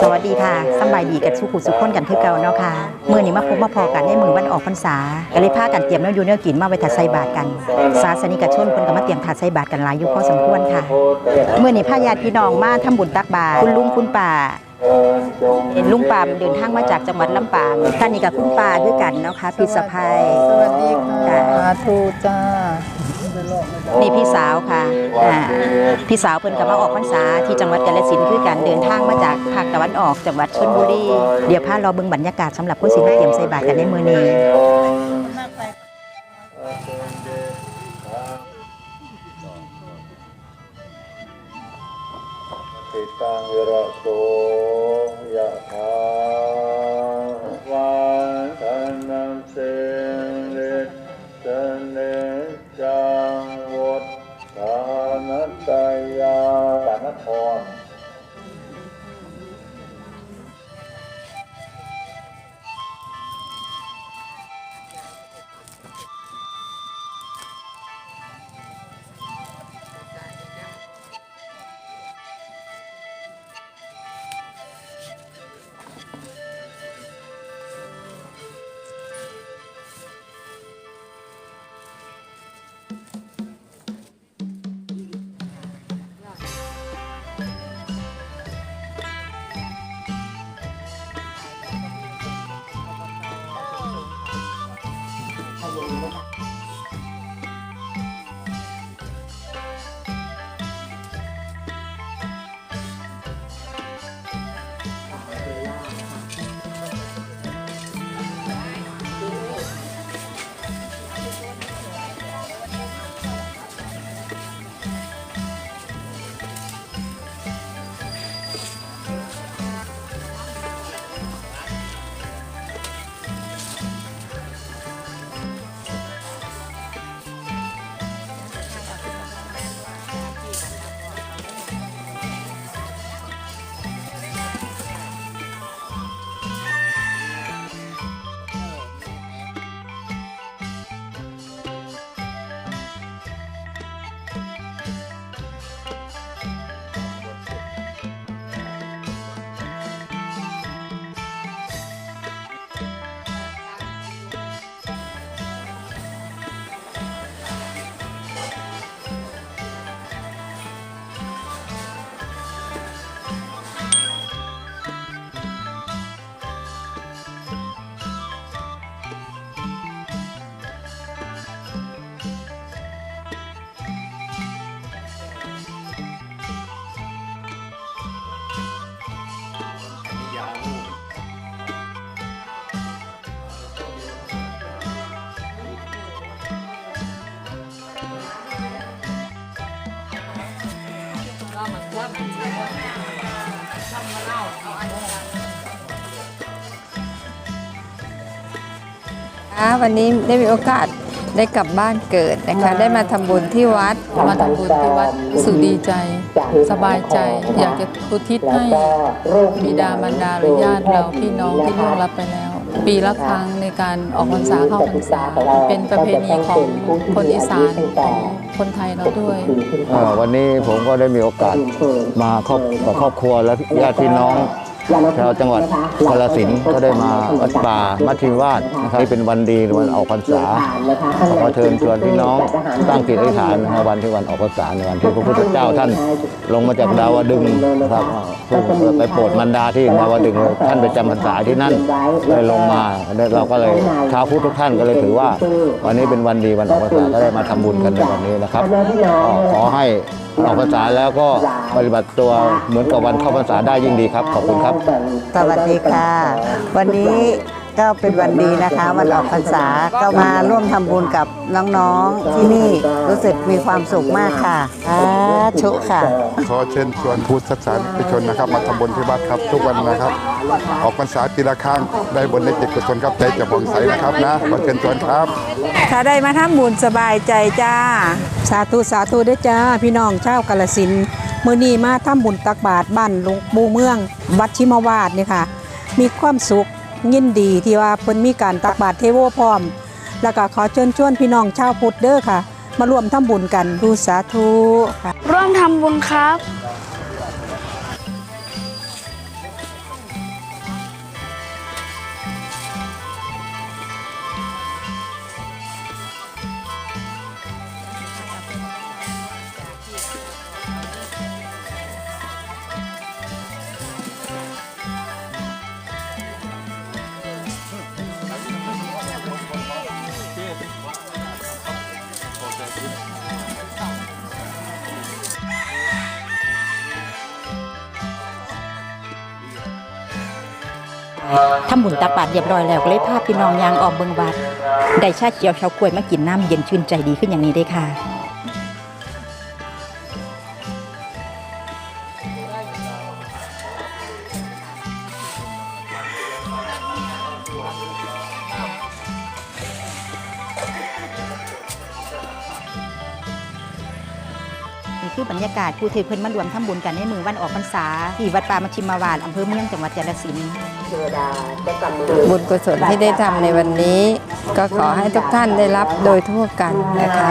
สวัสดีค่ะสำบายดีกันสุขุสุขคนกันคือเก่าเนาะค่ะมื้อนี้มาพบมาพอกันในมือวันออกพรรษาก็เลยพากันเตรียมแนวอยู่แนวกินมาไว้ถัดใส่บาตรกัน ศาสนิกชนเพิ่นก็มาเตรียมถัดใส่บาตรกันหลายอยู่พอสมควรค่ะมื้อนี้พาญาติพี่น้องมาทำบุญตักบาตรคุณลุงคุณป้าเห็นลุงปามเดินทางมาจากจังหวัดลำปางท่านนี่กับคุณป้าด้วยกันเนาะค่ะพี่สะพายสวัสดีค่ะค่ะทูจ้า นี่พี่สาวค่ะพี่สาวเพิ่นก็มาออกพรรษาที่จังหวัดกาฬสินธุ์คือการเดินทางมาจากภาคตะวันออกจังหวัดชลบุรีเดี๋ยวพาเราเบิ่งบรรยากาศสำหรับผู้สิมาเตรียมใส่บาตรกันในมื้อนี้ติตังวิระโสยะถา สา นครค่ะวันนี้ได้มีโอกาสได้กลับบ้านเกิดนะคะได้มาทำบุญที่วัด มาทำบุญที่วัดรู้สึกดีใจ สบายใจ อยากจะอุทิศให้บิดามารดาหรือญาติเราพี่น้องที่ล่วงลับไปแล้ว ปีละครั้งในการออกพรรษาเข้าพรรษา เป็นประเพณีของคนอีสานของคนไทยเราด้วยอ่าวันนี้ผมก็ได้มีโอกาสมาครอบกับครอบครัวและญาติพี่น้อง ชาวจังหวัดกาฬสินธุ์ก็ได้มาวัดป่ามัชชิมวาดนะครับนี่เป็นวันดีวันออกพรรษาขอเชิญชวนพี่น้องตั้งจิตอธิษฐานนะครับวันที่วันออกพรรษาในวันที่พระพุทธเจ้าท่านลงมาจากดาวดึงส์นะครับผู้ไปโปรดมารดาที่ดาวดึงส์ท่านไปจำพรรษาที่นั่นเลยลงมาเราก็เลยชาวพุทธทุกท่านก็เลยถือว่า วันนี้เป็นวันดีวันออกพรรษาก็ได้มาทำบุญกันในวันนี้นะครับก็ขอให้ ออกพรรษาแล้วก็ปฏิบัติตัวเหมือนกับวันเข้าพรรษาได้ยิ่งดีครับ ขอบคุณครับ สวัสดีค่ะ วันนี้ ก็เป็นวันดีนะคะ วันออกพรรษาก็มาร่วมทำบุญกับน้องๆที่นี่รู้สึกมีความสุขมากค่ะสาธุค่ะ ขอเชิญชวนพุทธศาสนิกชนนะครับ มาทำบุญที่วัดครับทุกวันนะครับ ออกพรรษาปีละครั้งได้บุญในจิตกุศลครับใจจะผ่องใสนะครับนะขอเชิญชวนครับถ้าได้มาทำบุญสบายใจจ้า สาธุสาธุเด้อจ้า พี่น้องชาวกาลสินธุ์มื้อนี้มาทำบุญตักบาตรบ้านหลวงปู่เมือง วัดชิมวาดนี่ค่ะ มีความสุข ยินดีที่ว่าเพิ่นมีการตักบาตรเทโวพร้อม แล้วก็ขอเชิญชวนพี่น้องชาวพุทธเด้อค่ะ มารวมทำบุญกันดูสาธุค่ะ ร่วมทำบุญครับ ทำบุญตักบาดเรียบร้อยแล้วก็เลยพาพี่น้องยางออกเบิงวัด ได้ชาเขียวชาวกล้วยมากินน้ำเย็นชื่นใจดีขึ้นอย่างนี้ได้ค่ะ คือบรรยากาศผู้ถือเพิ่นมารวมทำบุญกันในมือวันออกพรรษาที่วัดป่ามชิมาวานอำเภอเมืองจังหวัดกาฬสินธุ์บุญกุศลที่ได้ทำในวันนี้ ก็ขอให้ทุกท่านได้รับโดยทั่วกันนะคะ